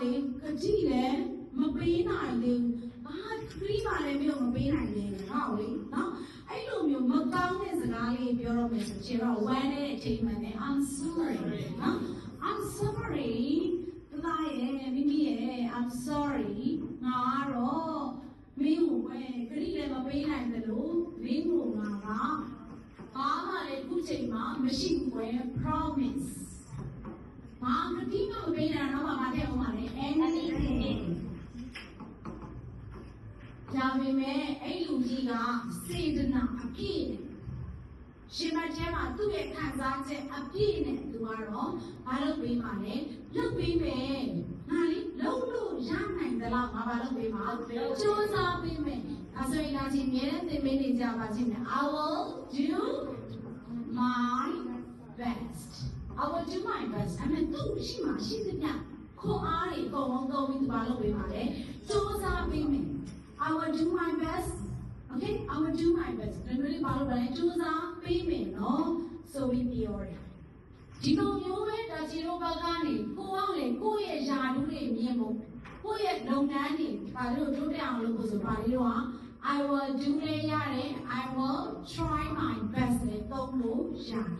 လေကတိလည်းမပေးနိုင်သေးဘူးဘာခရီးပါလည်းမျိုးမပေးနိုင်သေးဘူးနော်လေနော်အဲ့လိုမျိုးမကောင်းတဲ့စကားလေးပြောတော့မယ်ဆိုချင်တော့ one နဲ့အချိန်မှန်နဲ့ I'm sorry နော် I'm sorry တသားရဲ့မိမိရဲ့ I'm sorry ငါကတော့မင်းကိုပဲခရီးလည်းမပေးနိုင်တယ်လို့မင်းကိုငါကဘာမှလည်းအခုချိန်မှာမရှိဘူးပဲ promise ဘာမတိမပေးတာတော့မတဲ့အောင်ပါလေ anything ဒါပေမဲ့အဲ့လူကြီးကစေတနာအပြည့်နဲ့ရှင်မကျဲမှာသူ့ရဲ့ခံစားချက်အပြည့်နဲ့သူကတော့ဘာလုပ်ပေးမှာလဲလုပ်ပေးမယ်ငါလေးလုပ်လို့ရနိုင်သလားငါဘာလုပ်ပေးမှာစူးစမ်းပေးမယ်အဲဆိုရင်တော့ဒီမြဲတဲ့သင်ပေးနေကြပါချင်းနဲ့ I will do my best I will do my best အမေသူ့ရှိမှရှိသမျှခွန်အားတွေအကုန်လုံးသုံးပြီးသူဘာလုပ်ပေးမှာလဲစူးစမ်းပေးမယ် I will do my best okay I will do my best ဒါမျိုးလေးဘာလို့လဲစူးစမ်းပေးမယ်နော်ဆိုပြီးပြောတယ်ဒီလိုမျိုးပဲဒါချီတို့ဘက်ကနေကိုအောင်လေကိုယ့်ရဲ့ယာဒူးတွေမြင်ဖို့ကိုယ့်ရဲ့လုပ်ငန်းတွေဘာလို့တိုးတက်အောင်လုပ်ဖို့ဆိုပါလေတော့ I will do လေရတယ် I will try my best လေသုံးလို့ရတယ်